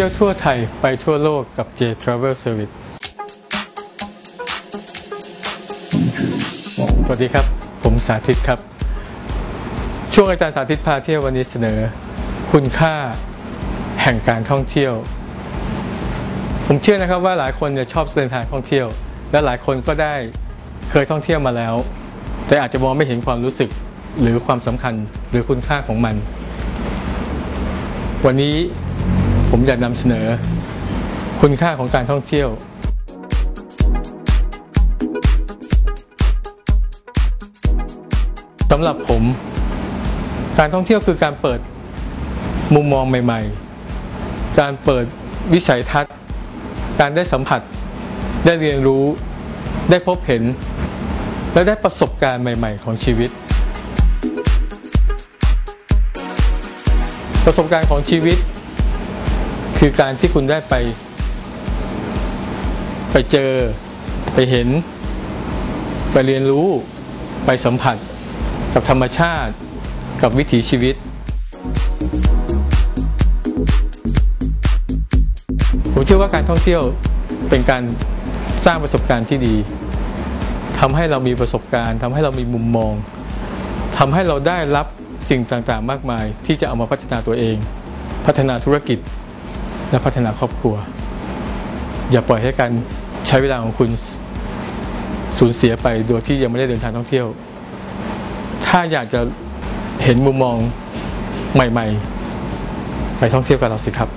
ที่ยวทั่วไทยไปทั่วโลกกับ J Travel Service สวัสดีครับ ผมสาธิตครับ ช่วงอาจารย์สาธิตพาเที่ยววันนี้เสนอ คุณค่าแห่งการท่องเที่ยว ผมเชื่อนะครับว่าหลายคนเนี่ยชอบเดินทางท่องเที่ยว และหลายคนก็ได้เคยท่องเที่ยวมาแล้ว แต่อาจจะมองไม่เห็นความรู้สึกหรือความสำคัญหรือคุณค่าของมัน วันนี้ ผมอยากนำเสนอ คุณค่าของการท่องเที่ยว สำหรับผม การท่องเที่ยวคือการเปิดมุมมองใหม่ ๆ การเปิดวิสัยทัศน์ การได้สัมผัส ได้เรียนรู้ ได้พบเห็น และได้ประสบการณ์ใหม่ ๆ ของชีวิต ประสบการณ์ของชีวิต คือการที่คุณได้ไป ไปเจอ ไปเห็น ไปเรียนรู้ ไปสัมผัส กับธรรมชาติ กับวิถีชีวิต ผมเชื่อว่าการท่องเที่ยวเป็นการสร้างประสบการณ์ที่ดีทำให้เรามีประสบการณ์ทำให้เรามีมุมมองทำให้เราได้รับสิ่งต่างๆ มากมาย ที่จะเอามาพัฒนาตัวเอง พัฒนาธุรกิจ และพัฒนาครอบครัว อย่าปล่อยให้การใช้เวลาของคุณสูญเสียไปโดยที่ยังไม่ได้เดินทางท่องเที่ยว ถ้าอยากจะเห็นมุมมองใหม่ ๆ ไปท่องเที่ยวกับเราสิครับ